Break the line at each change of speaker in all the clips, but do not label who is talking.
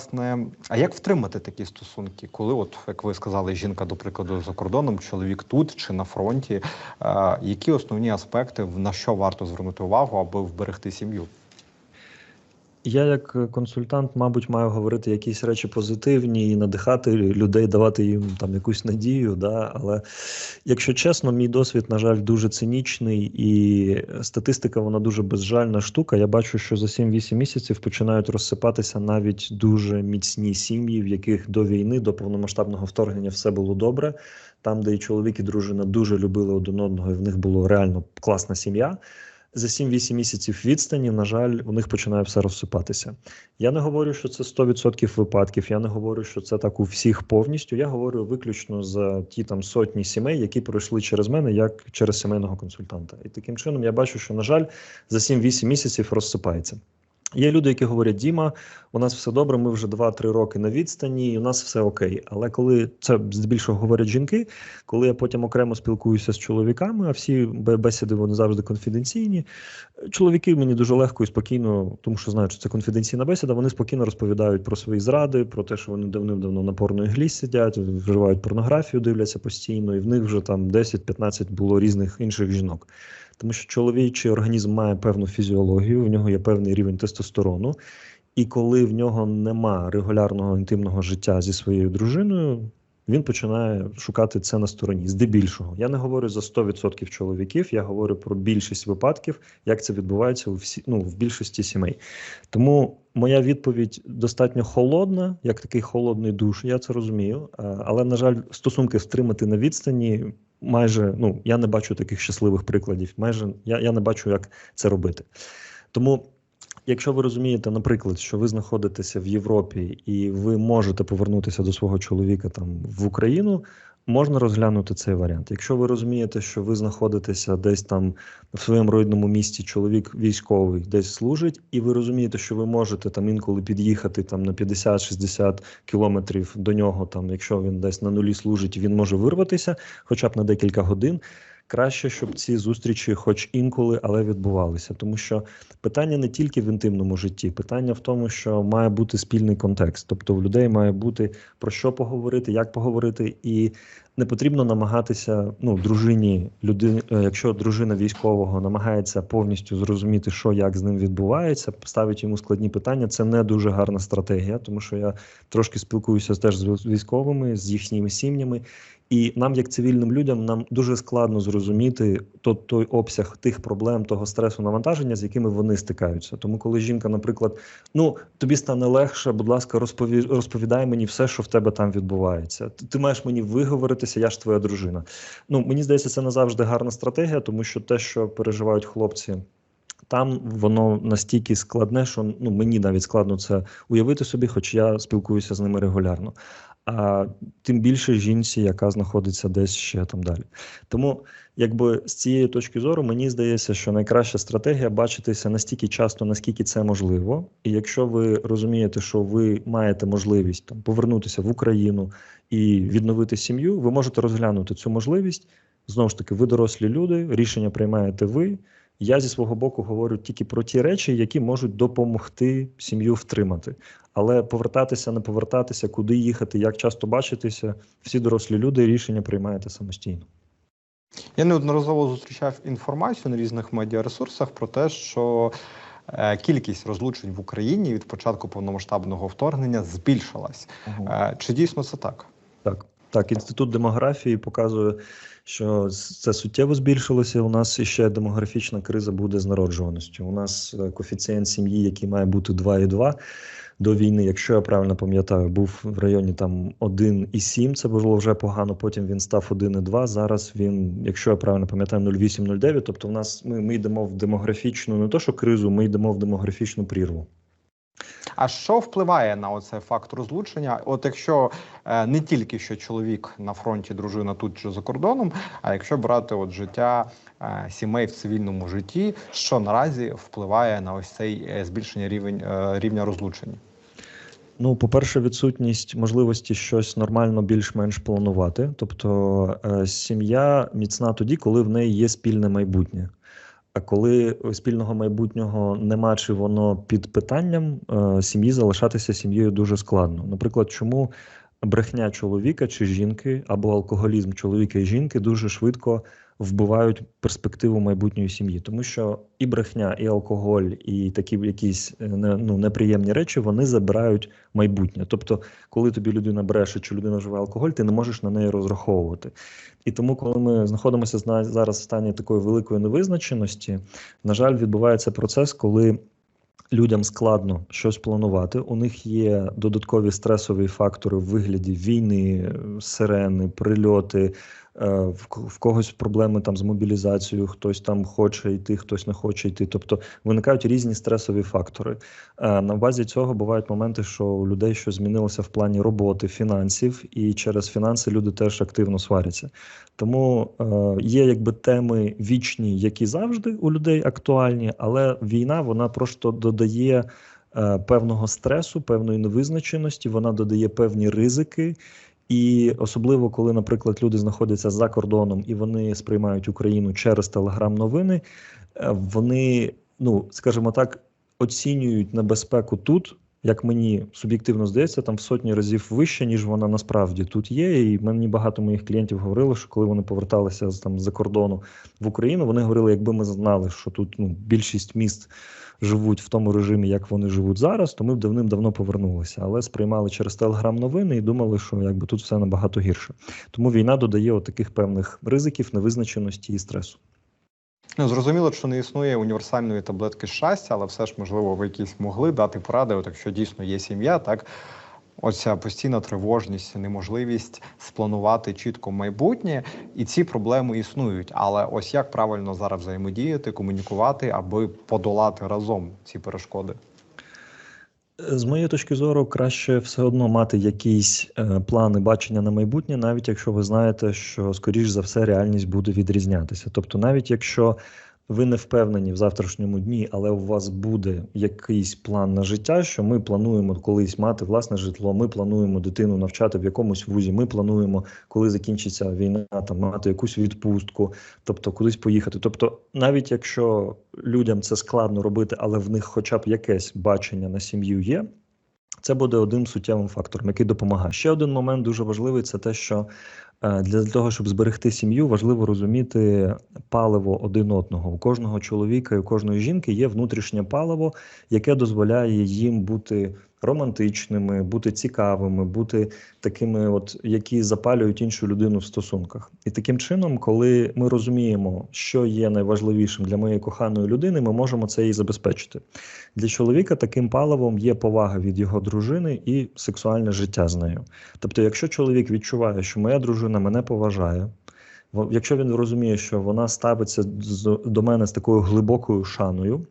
власне, а як втримати такі стосунки, коли, от як ви сказали, жінка, до прикладу, за кордоном, чоловік тут чи на фронті? Які основні аспекти на що варто звернути увагу, аби вберегти сім'ю?
Я, як консультант, мабуть, маю говорити якісь речі позитивні і надихати людей, давати їм там якусь надію. Да? Але якщо чесно, мій досвід, на жаль, дуже цинічний, і статистика вона дуже безжальна штука. Я бачу, що за 7-8 місяців починають розсипатися навіть дуже міцні сім'ї, в яких до війни, до повномасштабного вторгнення все було добре. Там, де і чоловік, і дружина дуже любили один одного, і в них була реально класна сім'я за 7-8 місяців відстані, на жаль, у них починає все розсипатися. Я не говорю, що це 100% випадків. Я не говорю, що це так у всіх повністю. Я говорю виключно за ті там сотні сімей, які пройшли через мене як через сімейного консультанта. І таким чином я бачу, що на жаль, за 7-8 місяців розсипається. Є люди, які говорять, Діма, у нас все добре, ми вже 2-3 роки на відстані, і у нас все окей. Але коли це здебільшого говорять жінки, коли я потім окремо спілкуюся з чоловіками, а всі бесіди вони завжди конфіденційні. Чоловіки мені дуже легко і спокійно, тому що знають, що це конфіденційна бесіда, вони спокійно розповідають про свої зради, про те, що вони давним-давно на порної глі сидять, вживають порнографію, дивляться постійно, і в них вже там 10-15 було різних інших жінок тому що чоловічий організм має певну фізіологію, в нього є певний рівень тестостерону, і коли в нього нема регулярного інтимного життя зі своєю дружиною, він починає шукати це на стороні. Здебільшого. Я не говорю за 100% чоловіків, я говорю про більшість випадків, як це відбувається у всі, ну, в більшості сімей. Тому моя відповідь достатньо холодна, як такий холодний душ, я це розумію. Але, на жаль, стосунки втримати на відстані майже ну я не бачу таких щасливих прикладів. Майже я, я не бачу, як це робити. Тому. Якщо ви розумієте, наприклад, що ви знаходитеся в Європі і ви можете повернутися до свого чоловіка там в Україну, можна розглянути цей варіант. Якщо ви розумієте, що ви знаходитеся десь там в своєму родному місті, чоловік військовий десь служить, і ви розумієте, що ви можете там інколи під'їхати там на 50-60 кілометрів до нього, там, якщо він десь на нулі служить, він може вирватися, хоча б на декілька годин краще, щоб ці зустрічі, хоч інколи, але відбувалися. Тому що питання не тільки в інтимному житті, питання в тому, що має бути спільний контекст. Тобто в людей має бути про що поговорити, як поговорити, і не потрібно намагатися ну, дружині, людині, е, якщо дружина військового намагається повністю зрозуміти, що як з ним відбувається, ставить йому складні питання. Це не дуже гарна стратегія, тому що я трошки спілкуюся теж з військовими, з їхніми сім'ями. І нам, як цивільним людям, нам дуже складно зрозуміти той, той обсяг тих проблем, того стресу, навантаження, з якими вони стикаються. Тому, коли жінка, наприклад, ну тобі стане легше, будь ласка, розпові... розповідай мені все, що в тебе там відбувається. Ти маєш мені виговоритися, я ж твоя дружина. Ну мені здається, це не завжди гарна стратегія, тому що те, що переживають хлопці. Там воно настільки складне, що ну мені навіть складно це уявити собі, хоч я спілкуюся з ними регулярно а тим більше жінці, яка знаходиться десь ще там далі. Тому, якби з цієї точки зору, мені здається, що найкраща стратегія бачитися настільки часто, наскільки це можливо. І якщо ви розумієте, що ви маєте можливість там повернутися в Україну і відновити сім'ю, ви можете розглянути цю можливість. Знову ж таки, ви дорослі люди, рішення приймаєте ви. Я зі свого боку говорю тільки про ті речі, які можуть допомогти сім'ю втримати. Але повертатися, не повертатися, куди їхати, як часто бачитися, всі дорослі люди рішення приймаєте самостійно.
Я неодноразово зустрічав інформацію на різних медіаресурсах про те, що е, кількість розлучень в Україні від початку повномасштабного вторгнення збільшилась. Угу. Чи дійсно це так?
Так. Так, інститут демографії показує, що це суттєво збільшилося. У нас ще демографічна криза буде з народжуваністю. У нас е, коефіцієнт сім'ї, який має бути 2,2 до війни, якщо я правильно пам'ятаю, був в районі там 1,7, Це було вже погано. Потім він став 1,2, Зараз він, якщо я правильно пам'ятаю, 0,8-0,9. Тобто, в нас ми, ми йдемо в демографічну, не то що кризу, ми йдемо в демографічну прірву.
А що впливає на оцей факт розлучення? От якщо е, не тільки що чоловік на фронті, дружина тут чи за кордоном, а якщо брати от життя е, сімей в цивільному житті, що наразі впливає на ось цей е, збільшення рівень рівня розлучення?
Ну, по-перше, відсутність можливості щось нормально більш-менш планувати. Тобто, сім'я міцна тоді, коли в неї є спільне майбутнє. А коли спільного майбутнього нема, чи воно під питанням е, сім'ї залишатися сім'єю дуже складно. Наприклад, чому брехня чоловіка чи жінки або алкоголізм чоловіка і жінки дуже швидко вбивають перспективу майбутньої сім'ї, тому що і брехня, і алкоголь, і такі якісь е, ну, неприємні речі вони забирають майбутнє. Тобто, коли тобі людина бреше, чи людина живе алкоголь, ти не можеш на неї розраховувати. І тому, коли ми знаходимося зараз в стані такої великої невизначеності, на жаль, відбувається процес, коли людям складно щось планувати. У них є додаткові стресові фактори в вигляді війни, сирени, прильоти. Е, в когось проблеми там з мобілізацією, хтось там хоче йти, хтось не хоче йти. Тобто виникають різні стресові фактори. Е, на базі цього бувають моменти, що у людей щось змінилося в плані роботи, фінансів, і через фінанси люди теж активно сваряться. Тому е, є якби теми вічні, які завжди у людей актуальні, але війна вона просто додає. Певного стресу, певної невизначеності, вона додає певні ризики, і особливо, коли, наприклад, люди знаходяться за кордоном і вони сприймають Україну через телеграм-новини, е, вони, ну скажімо так, оцінюють небезпеку тут. Як мені суб'єктивно здається, там в сотні разів вище, ніж вона насправді тут є. І мені багато моїх клієнтів говорили, що коли вони поверталися з там за кордону в Україну, вони говорили, якби ми знали, що тут ну більшість міст живуть в тому режимі, як вони живуть зараз, то ми б давним-давно повернулися, але сприймали через телеграм-новини і думали, що якби тут все набагато гірше. Тому війна додає от таких певних ризиків, невизначеності і стресу.
Ну, зрозуміло, що не існує універсальної таблетки щастя, але все ж можливо ви якісь могли дати поради, от якщо дійсно є сім'я, так Оця постійна тривожність, неможливість спланувати чітко майбутнє, і ці проблеми існують. Але ось як правильно зараз взаємодіяти, комунікувати, аби подолати разом ці перешкоди.
З моєї точки зору, краще все одно мати якісь е, плани бачення на майбутнє, навіть якщо ви знаєте, що скоріш за все реальність буде відрізнятися. Тобто, навіть якщо ви не впевнені в завтрашньому дні, але у вас буде якийсь план на життя, що ми плануємо колись мати власне житло. Ми плануємо дитину навчати в якомусь вузі. Ми плануємо, коли закінчиться війна, там мати якусь відпустку, тобто кудись поїхати. Тобто, навіть якщо людям це складно робити, але в них, хоча б якесь бачення на сім'ю є. Це буде одним суттєвим фактором, який допомагає. Ще один момент дуже важливий це те, що для того, щоб зберегти сім'ю, важливо розуміти паливо один одного. У кожного чоловіка і у кожної жінки є внутрішнє паливо, яке дозволяє їм бути романтичними, бути цікавими, бути такими, от які запалюють іншу людину в стосунках. І таким чином, коли ми розуміємо, що є найважливішим для моєї коханої людини, ми можемо це і забезпечити. Для чоловіка таким паливом є повага від його дружини і сексуальне життя з нею. Тобто, якщо чоловік відчуває, що моя дружина мене поважає. Якщо він розуміє, що вона ставиться до мене з такою глибокою шаною,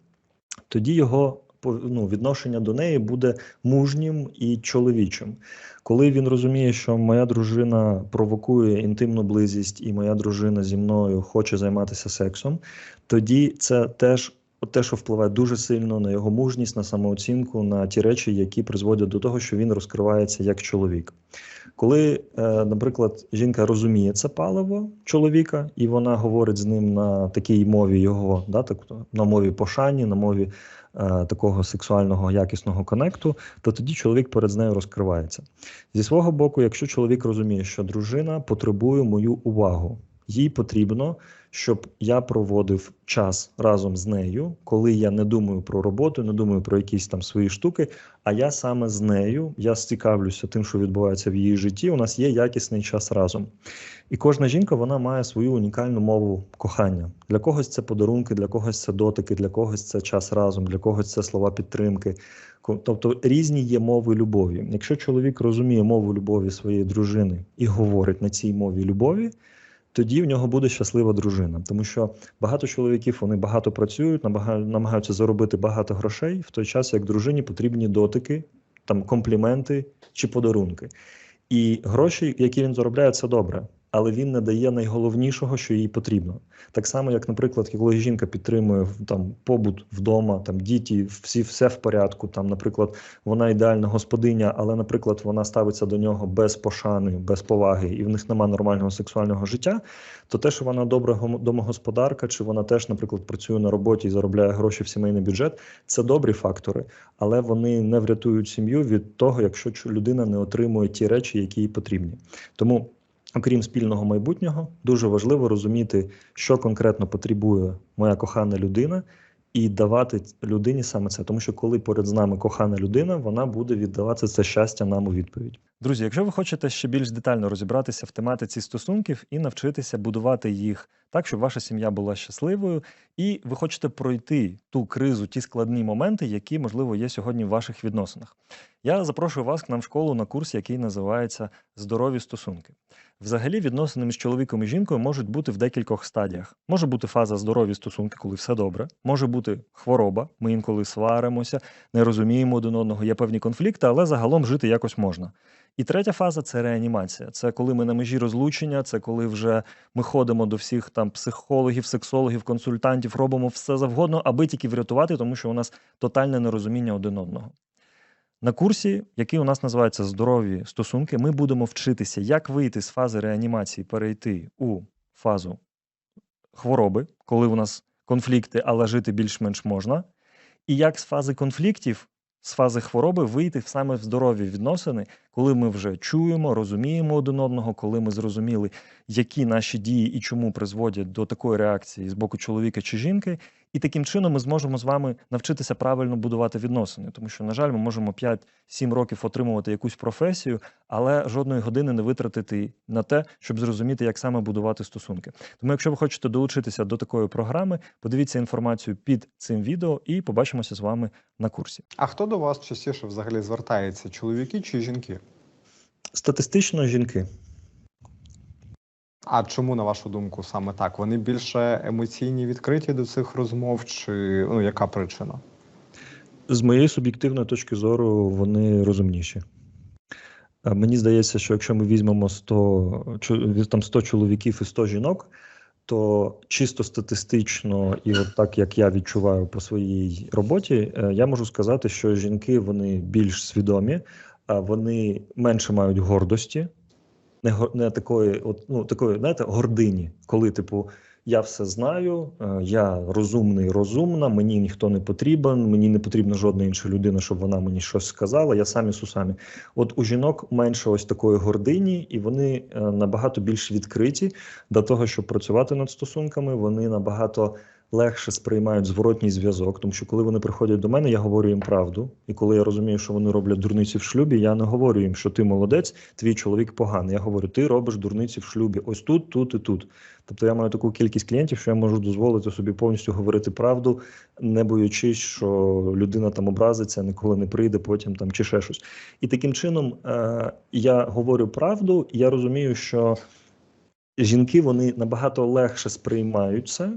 тоді його ну, відношення до неї буде мужнім і чоловічим. Коли він розуміє, що моя дружина провокує інтимну близість, і моя дружина зі мною хоче займатися сексом, тоді це теж. Те, що впливає дуже сильно на його мужність, на самооцінку, на ті речі, які призводять до того, що він розкривається як чоловік. Коли, е, наприклад, жінка розуміє це паливо чоловіка, і вона говорить з ним на такій мові його, да, так, на мові пошані, на мові такого сексуального якісного конекту, то тоді чоловік перед нею розкривається. Зі свого боку, якщо чоловік розуміє, що дружина потребує мою увагу, їй потрібно щоб я проводив час разом з нею, коли я не думаю про роботу, не думаю про якісь там свої штуки. А я саме з нею я цікавлюся тим, що відбувається в її житті. У нас є якісний час разом. І кожна жінка вона має свою унікальну мову кохання. Для когось це подарунки, для когось це дотики, для когось це час разом, для когось це слова підтримки. Тобто різні є мови любові. Якщо чоловік розуміє мову любові своєї дружини і говорить на цій мові любові тоді в нього буде щаслива дружина, тому що багато чоловіків вони багато працюють, намагаються заробити багато грошей в той час, як дружині потрібні дотики, там компліменти чи подарунки. І гроші, які він заробляє, це добре. Але він не дає найголовнішого, що їй потрібно. Так само, як, наприклад, коли жінка підтримує там побут вдома, там діти, всі все в порядку. Там, наприклад, вона ідеальна господиня, але, наприклад, вона ставиться до нього без пошани, без поваги, і в них немає нормального сексуального життя. То те, що вона добра домогосподарка, чи вона теж, наприклад, працює на роботі і заробляє гроші в сімейний бюджет, це добрі фактори, але вони не врятують сім'ю від того, якщо людина не отримує ті речі, які їй потрібні. Тому. Окрім спільного майбутнього, дуже важливо розуміти, що конкретно потребує моя кохана людина, і давати людині саме це, тому що коли поряд з нами кохана людина, вона буде віддавати це щастя нам у відповідь. Друзі, якщо ви хочете ще більш детально розібратися в тематиці стосунків і навчитися будувати їх так, щоб ваша сім'я була щасливою, і ви хочете пройти ту кризу, ті складні моменти, які можливо є сьогодні в ваших відносинах. Я запрошую вас к нам в школу на курс, який називається Здорові стосунки. Взагалі, відносини між чоловіком і жінкою можуть бути в декількох стадіях. Може бути фаза здорові стосунки, коли все добре, може бути хвороба, ми інколи сваримося, не розуміємо один одного, є певні конфлікти, але загалом жити якось можна. І третя фаза це реанімація. Це коли ми на межі розлучення, це коли вже ми ходимо до всіх там психологів, сексологів, консультантів, робимо все завгодно, аби тільки врятувати, тому що у нас тотальне нерозуміння один одного. На курсі, який у нас називається Здорові стосунки, ми будемо вчитися, як вийти з фази реанімації, перейти у фазу хвороби, коли у нас конфлікти, але жити більш-менш можна, і як з фази конфліктів, з фази хвороби вийти саме в здорові відносини, коли ми вже чуємо, розуміємо один одного, коли ми зрозуміли, які наші дії і чому призводять до такої реакції з боку чоловіка чи жінки, і таким чином ми зможемо з вами навчитися правильно будувати відносини, тому що, на жаль, ми можемо 5-7 років отримувати якусь професію, але жодної години не витратити на те, щоб зрозуміти, як саме будувати стосунки. Тому, якщо ви хочете долучитися до такої програми, подивіться інформацію під цим відео і побачимося з вами на курсі.
А хто до вас частіше взагалі звертається: чоловіки чи жінки?
Статистично жінки.
А чому, на вашу думку, саме так? Вони більше емоційні, відкриті до цих розмов, чи ну яка причина?
З моєї суб'єктивної точки зору, вони розумніші. Мені здається, що якщо ми візьмемо 100 там 100 чоловіків і 100 жінок, то чисто статистично, і от так як я відчуваю по своїй роботі, е, я можу сказати, що жінки вони більш свідомі, вони менше мають гордості не не такої, от ну такої, знаєте, гордині, коли, типу, я все знаю, е, я розумний, розумна, мені ніхто не потрібен, мені не потрібна жодна інша людина, щоб вона мені щось сказала. Я самі сусамі. От у жінок менше ось такої гордині, і вони е, набагато більш відкриті до того, щоб працювати над стосунками. Вони набагато легше сприймають зворотній зв'язок, тому що коли вони приходять до мене, я говорю їм правду. І коли я розумію, що вони роблять дурниці в шлюбі, я не говорю їм, що ти молодець, твій чоловік поганий. Я говорю, ти робиш дурниці в шлюбі. Ось тут, тут і тут. Тобто я маю таку кількість клієнтів, що я можу дозволити собі повністю говорити правду, не боючись, що людина там образиться, ніколи не прийде, потім там чи ще щось. І таким чином е- я говорю правду, я розумію, що жінки вони набагато легше сприймають це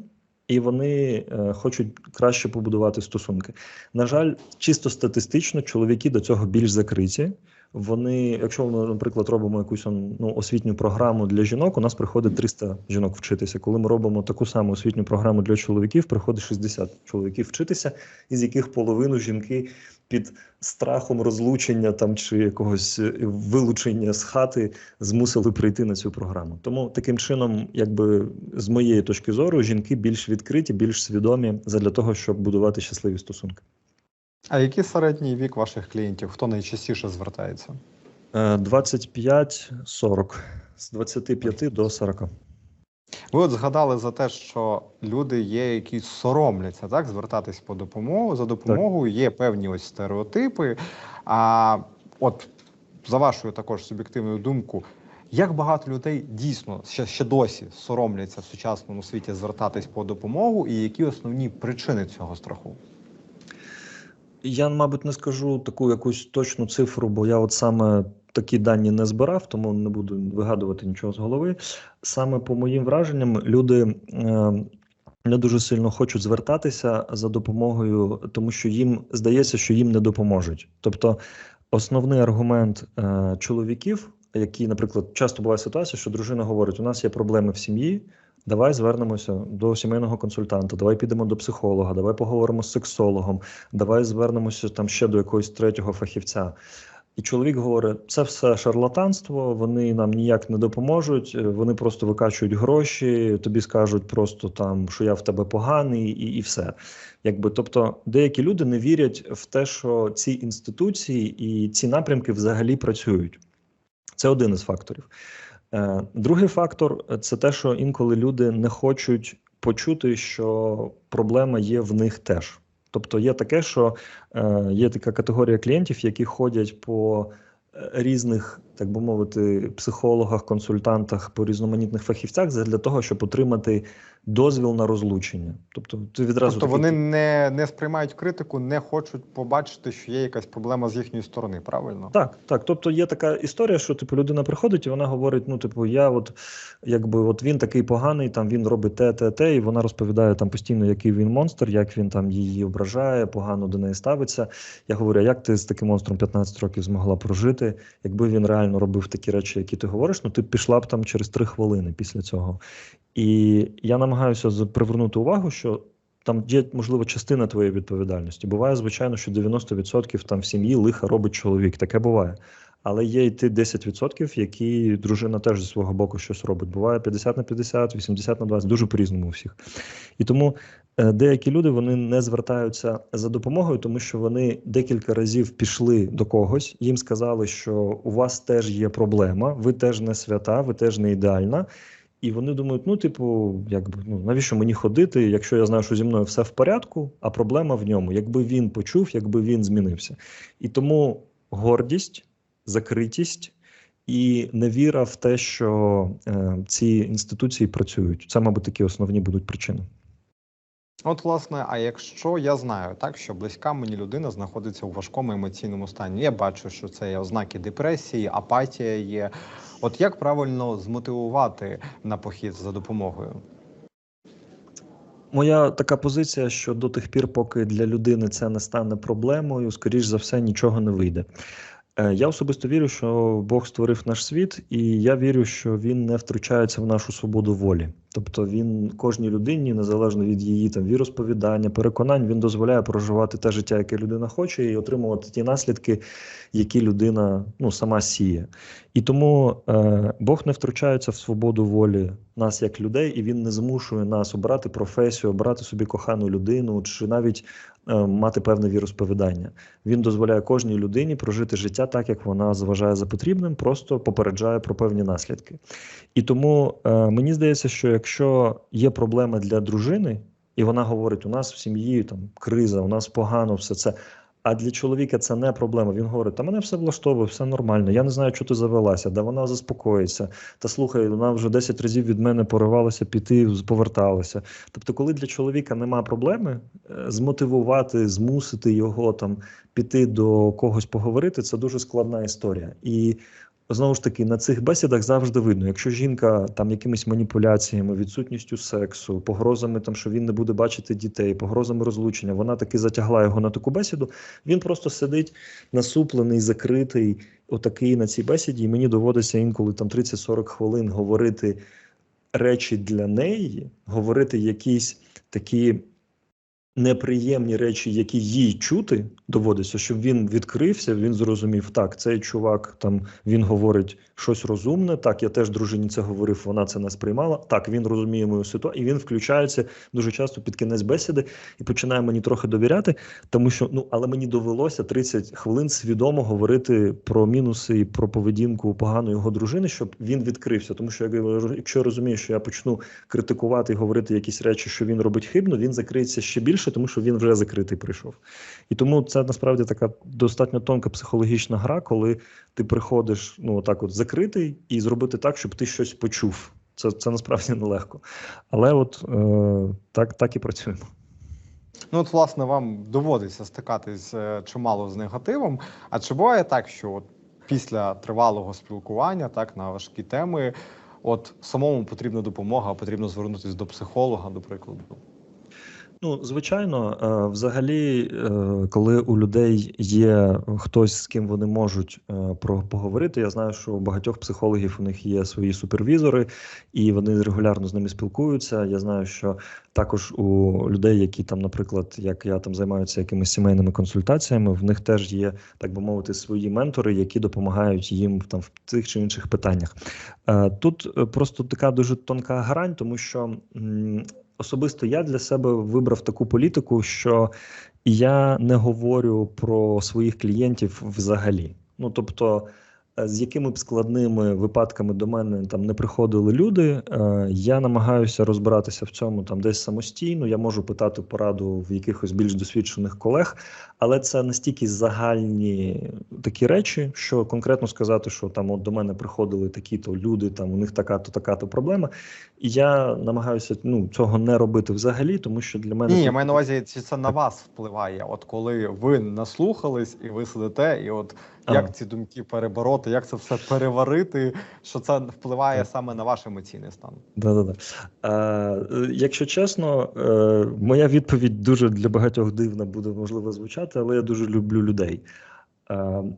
і вони е, хочуть краще побудувати стосунки. На жаль, чисто статистично чоловіки до цього більш закриті. Вони, якщо ми, наприклад, робимо якусь ну, освітню програму для жінок, у нас приходить 300 жінок вчитися. Коли ми робимо таку саму освітню програму для чоловіків, приходить 60 чоловіків вчитися, із яких половину жінки під страхом розлучення там чи якогось е, вилучення з хати змусили прийти на цю програму. Тому таким чином, якби з моєї точки зору, жінки більш відкриті, більш свідомі для того, щоб будувати щасливі стосунки.
А який середній вік ваших клієнтів? Хто найчастіше звертається?
25-40. Е, з 25 до 40.
Ви от згадали за те, що люди є, які соромляться так, звертатись по допомогу за допомогою. Є певні ось стереотипи. А от за вашою також суб'єктивною думкою, як багато людей дійсно ще ще досі соромляться в сучасному світі звертатись по допомогу, і які основні причини цього страху?
Я, мабуть, не скажу таку якусь точну цифру, бо я от саме такі дані не збирав, тому не буду вигадувати нічого з голови. Саме по моїм враженням, люди е, не дуже сильно хочуть звертатися за допомогою, тому що їм здається, що їм не допоможуть. Тобто, основний аргумент е, чоловіків. які, наприклад, часто буває ситуація, що дружина говорить: у нас є проблеми в сім'ї. Давай звернемося до сімейного консультанта, давай підемо до психолога, давай поговоримо з сексологом, давай звернемося там ще до якогось третього фахівця. І чоловік говорить: це все шарлатанство, вони нам ніяк не допоможуть, е, вони просто викачують гроші, тобі скажуть просто там, що я в тебе поганий, і і все. Якби тобто, деякі люди не вірять в те, що ці інституції і ці напрямки взагалі працюють. Це один із факторів. Е, другий фактор це те, що інколи люди не хочуть почути, що проблема є в них теж. Тобто є таке, що е, є така категорія клієнтів, які ходять по е, різних, так би мовити, психологах, консультантах, по різноманітних фахівцях для того, щоб отримати дозвіл на розлучення. Тобто, ти відразу
тобто
такий...
вони не не сприймають критику, не хочуть побачити, що є якась проблема з їхньої сторони. Правильно,
так, так. Тобто є така історія, що типу людина приходить і вона говорить: ну, типу, я от якби от він такий поганий, там він робить те, те, те, і вона розповідає там постійно, який він монстр, як він там її ображає, погано до неї ставиться. Я говорю, як ти з таким монстром 15 років змогла прожити, якби він реально робив такі речі, які ти говориш, ну ти пішла б там через три хвилини після цього. І я намагаюся привернути увагу, що там є, можливо, частина твоєї відповідальності. Буває, звичайно, що 90% там в сім'ї лиха робить чоловік. Таке буває. Але є і ті 10%, які дружина теж зі свого боку щось робить. Буває 50 на 50, 80 на 20, дуже по-різному у всіх. І тому е, деякі люди вони не звертаються за допомогою, тому що вони декілька разів пішли до когось, їм сказали, що у вас теж є проблема, ви теж не свята, ви теж не ідеальна. І вони думають: ну, типу, якби ну навіщо мені ходити, якщо я знаю, що зі мною все в порядку, а проблема в ньому, якби він почув, якби він змінився. І тому гордість, закритість і невіра в те, що е, ці інституції працюють. Це, мабуть, такі основні будуть причини.
От, власне, а якщо я знаю, так що близька мені людина знаходиться у важкому емоційному стані, я бачу, що це є ознаки депресії, апатія є. От як правильно змотивувати на похід за допомогою?
Моя така позиція, що до тих пір, поки для людини це не стане проблемою, скоріш за все, нічого не вийде. Е, я особисто вірю, що Бог створив наш світ, і я вірю, що він не втручається в нашу свободу волі. Тобто він кожній людині, незалежно від її там віросповідання, переконань, він дозволяє проживати те життя, яке людина хоче, і отримувати ті наслідки, які людина ну сама сіє. І тому е, Бог не втручається в свободу волі нас як людей, і він не змушує нас обрати професію, обрати собі кохану людину, чи навіть мати певне віросповідання. Він дозволяє кожній людині прожити життя так, як вона зважає за потрібним, просто попереджає про певні наслідки. І тому е, мені здається, що якщо є проблема для дружини, і вона говорить: у нас в сім'ї там криза, у нас погано все це. А для чоловіка це не проблема. Він говорить: та мене все влаштовує, все нормально. Я не знаю, що ти завелася, да вона заспокоїться. Та слухай, вона вже 10 разів від мене поривалася піти, поверталася. Тобто, коли для чоловіка нема проблеми, е, змотивувати, змусити його там піти до когось поговорити, це дуже складна історія. І Знову ж таки, на цих бесідах завжди видно, якщо жінка там якимись маніпуляціями, відсутністю сексу, погрозами, там що він не буде бачити дітей, погрозами розлучення, вона таки затягла його на таку бесіду. Він просто сидить насуплений, закритий, отакий на цій бесіді, і мені доводиться інколи там 30-40 хвилин говорити речі для неї, говорити якісь такі неприємні речі, які їй чути, доводиться, щоб він відкрився, він зрозумів, так, цей чувак там він говорить щось розумне. Так, я теж дружині це говорив, вона це не сприймала. Так, він розуміє мою ситуацію, і він включається дуже часто під кінець бесіди і починає мені трохи довіряти, тому що ну, але мені довелося 30 хвилин свідомо говорити про мінуси і про поведінку поганої його дружини, щоб він відкрився. Тому що якщо я розумію, що я почну критикувати і говорити якісь речі, що він робить хибно, він закриється ще більше, тому що він вже закритий прийшов. І тому це насправді така достатньо тонка психологічна гра, коли ти приходиш, ну отак, от закритий, і зробити так, щоб ти щось почув. Це це насправді нелегко. Але от е, так, так і працюємо.
Ну, от, власне, вам доводиться стикатись е, чимало з негативом. А чи буває так, що от після тривалого спілкування, так на важкі теми, от самому потрібна допомога, потрібно звернутися до психолога, до прикладу?
Ну, звичайно, е, взагалі, е, коли у людей є хтось, з ким вони можуть е, про поговорити, я знаю, що у багатьох психологів у них є свої супервізори, і вони регулярно з ними спілкуються. Я знаю, що також у людей, які там, наприклад, як я там займаюся якимись сімейними консультаціями, в них теж є, так би мовити, свої ментори, які допомагають їм там в тих чи інших питаннях. Тут просто така дуже тонка грань, тому що. Особисто я для себе вибрав таку політику, що я не говорю про своїх клієнтів взагалі. Ну тобто, з якими б складними випадками до мене там не приходили люди, е, я намагаюся розбиратися в цьому там десь самостійно. Я можу питати пораду в якихось більш досвідчених колег, але це настільки загальні такі речі, що конкретно сказати, що там от до мене приходили такі-то люди, там у них така-то, така-то проблема. І я намагаюся ну, цього не робити взагалі, тому що для мене
Ні, я маю на увазі, чи це на вас впливає. От коли ви наслухались і ви сидите, і от. Як ці думки перебороти, як це все переварити, що це впливає
Так.
саме на ваш емоційний стан.
Да-да-да. Е, якщо чесно, е, моя відповідь дуже для багатьох дивна буде можливо звучати, але я дуже люблю людей.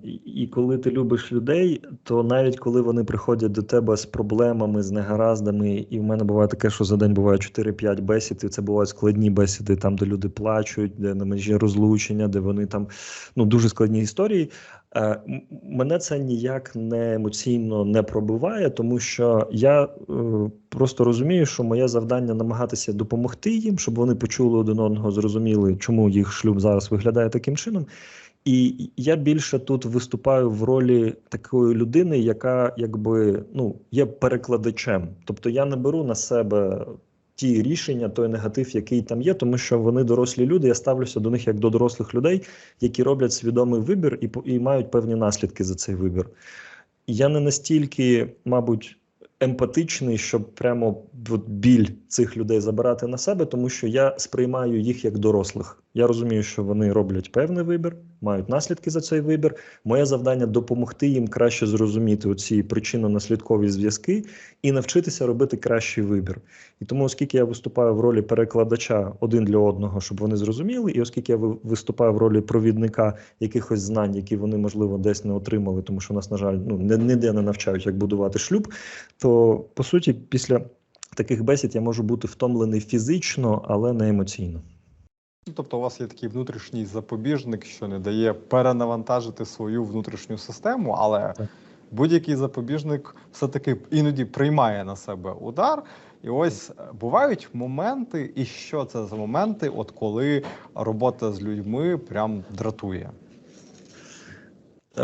І- і коли ти любиш людей, то навіть коли вони приходять до тебе з проблемами, з негараздами, і в мене буває таке, що за день буває 4-5 бесід, і це бувають складні бесіди, там, де люди плачуть, де на межі розлучення, де вони там ну дуже складні історії. Е, Мене це ніяк не емоційно не пробиває, тому що я е, просто розумію, що моє завдання намагатися допомогти їм, щоб вони почули один одного, зрозуміли, чому їх шлюб зараз виглядає таким чином. І я більше тут виступаю в ролі такої людини, яка якби ну є перекладачем. Тобто я не беру на себе ті рішення, той негатив, який там є, тому що вони дорослі люди. Я ставлюся до них як до дорослих людей, які роблять свідомий вибір і, і мають певні наслідки за цей вибір. Я не настільки, мабуть, емпатичний, щоб прямо от біль цих людей забирати на себе, тому що я сприймаю їх як дорослих. Я розумію, що вони роблять певний вибір, мають наслідки за цей вибір. Моє завдання допомогти їм краще зрозуміти оці причинно-наслідкові зв'язки і навчитися робити кращий вибір. І тому, оскільки я виступаю в ролі перекладача один для одного, щоб вони зрозуміли, і оскільки я виступаю в ролі провідника якихось знань, які вони можливо десь не отримали, тому що нас, на жаль, ну не- ніде не навчають, як будувати шлюб, то по суті, після таких бесід я можу бути втомлений фізично, але не емоційно.
Ну, Тобто, у вас є такий внутрішній запобіжник, що не дає перенавантажити свою внутрішню систему, але будь-який запобіжник все-таки іноді приймає на себе удар. І ось е, бувають моменти, і що це за моменти, от коли робота з людьми прям дратує.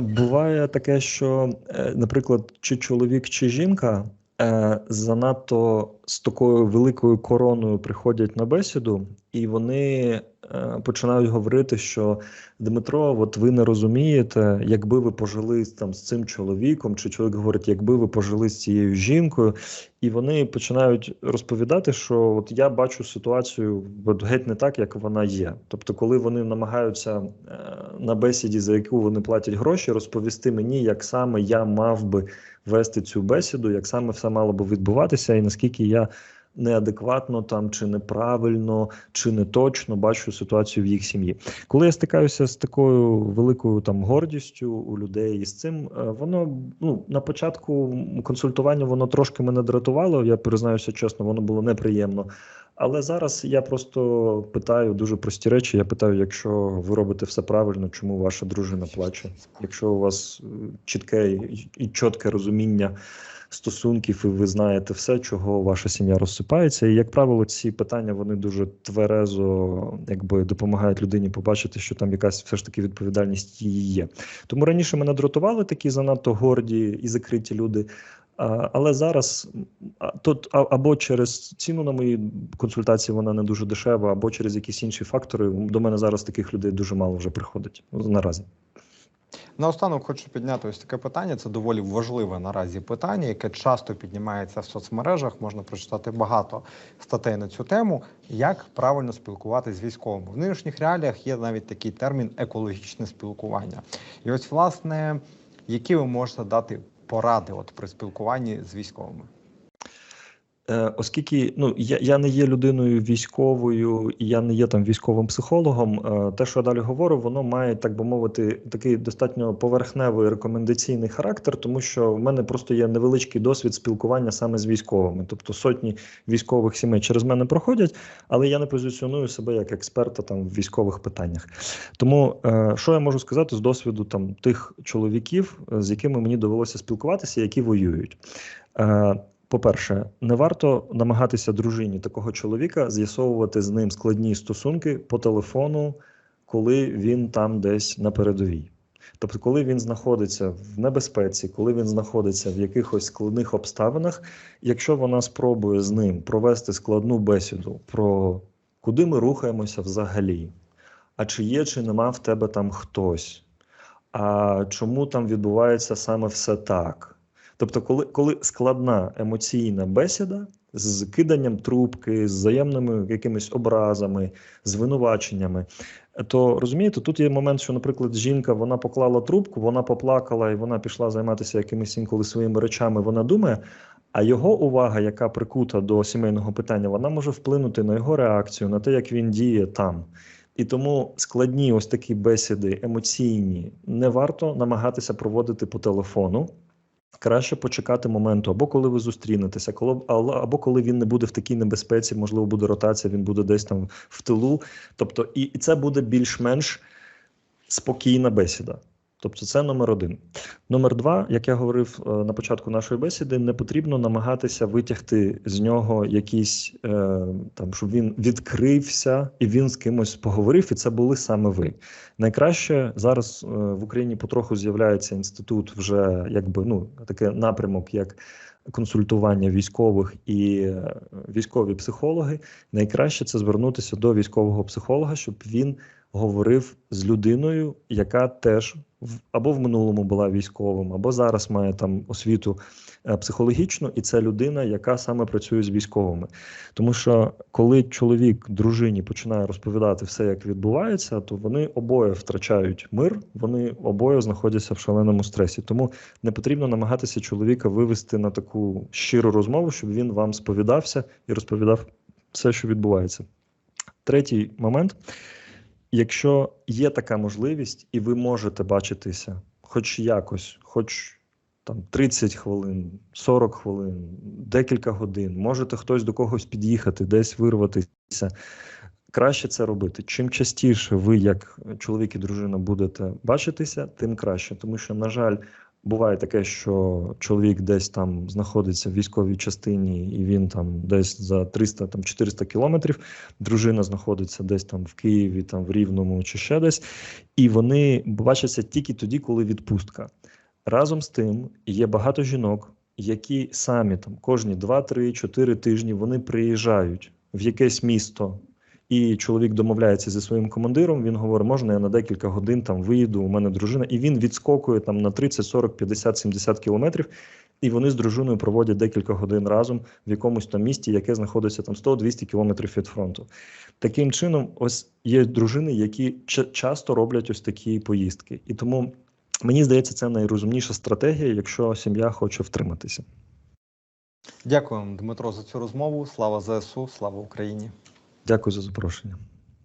Буває таке, що, е, наприклад, чи чоловік, чи жінка е, занадто з такою великою короною приходять на бесіду, і вони починають говорити, що Дмитро, от ви не розумієте, якби ви пожили там з цим чоловіком, чи чоловік говорить, якби ви пожили з цією жінкою, і вони починають розповідати, що от я бачу ситуацію геть не так, як вона є. Тобто, коли вони намагаються е, на бесіді, за яку вони платять гроші, розповісти мені, як саме я мав би вести цю бесіду, як саме все мало би відбуватися, і наскільки я неадекватно там чи неправильно, чи не точно бачу ситуацію в їх сім'ї. Коли я стикаюся з такою великою там гордістю у людей і з цим, е, воно ну на початку консультування воно трошки мене дратувало. Я признаюся чесно, воно було неприємно. Але зараз я просто питаю дуже прості речі. Я питаю, якщо ви робите все правильно, чому ваша дружина плаче? Якщо у вас е, чітке і- і чітке розуміння стосунків, і ви знаєте все, чого ваша сім'я розсипається. І як правило, ці питання вони дуже тверезо якби допомагають людині побачити, що там якась все ж таки відповідальність її є. Тому раніше мене дратували такі занадто горді і закриті люди. Але зараз тут або через ціну на мої консультації вона не дуже дешева, або через якісь інші фактори. До мене зараз таких людей дуже мало вже приходить наразі.
Наостанок хочу підняти ось таке питання. Це доволі важливе наразі питання, яке часто піднімається в соцмережах. Можна прочитати багато статей на цю тему. Як правильно спілкуватися з військовими в нинішніх реаліях є навіть такий термін екологічне спілкування. І ось, власне, які ви можете дати поради от при спілкуванні з військовими?
Е, Оскільки ну я, я не є людиною військовою, і я не є там військовим психологом. е, Те, що я далі говорю, воно має так би мовити такий достатньо поверхневий рекомендаційний характер, тому що в мене просто є невеличкий досвід спілкування саме з військовими. Тобто сотні військових сімей через мене проходять, але я не позиціоную себе як експерта там в військових питаннях. Тому е, що я можу сказати з досвіду там тих чоловіків, з якими мені довелося спілкуватися, які воюють. По-перше, не варто намагатися дружині такого чоловіка з'ясовувати з ним складні стосунки по телефону, коли він там десь на передовій. Тобто, коли він знаходиться в небезпеці, коли він знаходиться в якихось складних обставинах, якщо вона спробує з ним провести складну бесіду про куди ми рухаємося взагалі, а чи є, чи нема в тебе там хтось, а чому там відбувається саме все так. Тобто, коли коли складна емоційна бесіда з киданням трубки, з взаємними якимись образами, звинуваченнями, то розумієте, тут є момент, що, наприклад, жінка вона поклала трубку, вона поплакала і вона пішла займатися якимись інколи своїми речами. Вона думає. А його увага, яка прикута до сімейного питання, вона може вплинути на його реакцію, на те, як він діє там. І тому складні ось такі бесіди емоційні не варто намагатися проводити по телефону. Краще почекати моменту, або коли ви зустрінетеся, коли або коли він не буде в такій небезпеці, можливо, буде ротація, він буде десь там в тилу. Тобто, і, і це буде більш-менш спокійна бесіда. Тобто, це номер один. Номер два, як я говорив е, на початку нашої бесіди, не потрібно намагатися витягти з нього якісь е, там, щоб він відкрився і він з кимось поговорив, і це були саме ви. Найкраще зараз е, в Україні потроху з'являється інститут, вже якби ну такий напрямок, як консультування військових і е, військові психологи. Найкраще це звернутися до військового психолога, щоб він говорив з людиною, яка теж або в минулому була військовим, або зараз має там освіту е, психологічну, і це людина, яка саме працює з військовими. Тому що коли чоловік дружині починає розповідати все, як відбувається, то вони обоє втрачають мир, вони обоє знаходяться в шаленому стресі. Тому не потрібно намагатися чоловіка вивести на таку щиру розмову, щоб він вам сповідався і розповідав все, що відбувається. Третій момент. Якщо є така можливість, і ви можете бачитися, хоч якось, хоч там 30 хвилин, 40 хвилин, декілька годин, можете хтось до когось під'їхати, десь вирватися. Краще це робити. Чим частіше ви, як чоловік і дружина, будете бачитися, тим краще. Тому що, на жаль, Буває таке, що чоловік десь там знаходиться в військовій частині, і він там десь за 300-400 кілометрів. Дружина знаходиться десь там в Києві, там в Рівному чи ще десь, і вони бачаться тільки тоді, коли відпустка. Разом з тим є багато жінок, які самі там кожні 2-3-4 тижні вони приїжджають в якесь місто і чоловік домовляється зі своїм командиром. Він говорить, можна я на декілька годин там виїду. У мене дружина, і він відскокує там на 30, 40, 50, 70 кілометрів. І вони з дружиною проводять декілька годин разом в якомусь там місті, яке знаходиться там 100-200 кілометрів від фронту. Таким чином, ось є дружини, які часто роблять ось такі поїздки, і тому мені здається, це найрозумніша стратегія, якщо сім'я хоче втриматися.
Дякую, Дмитро, за цю розмову. Слава ЗСУ, слава Україні.
Дякую за запрошення.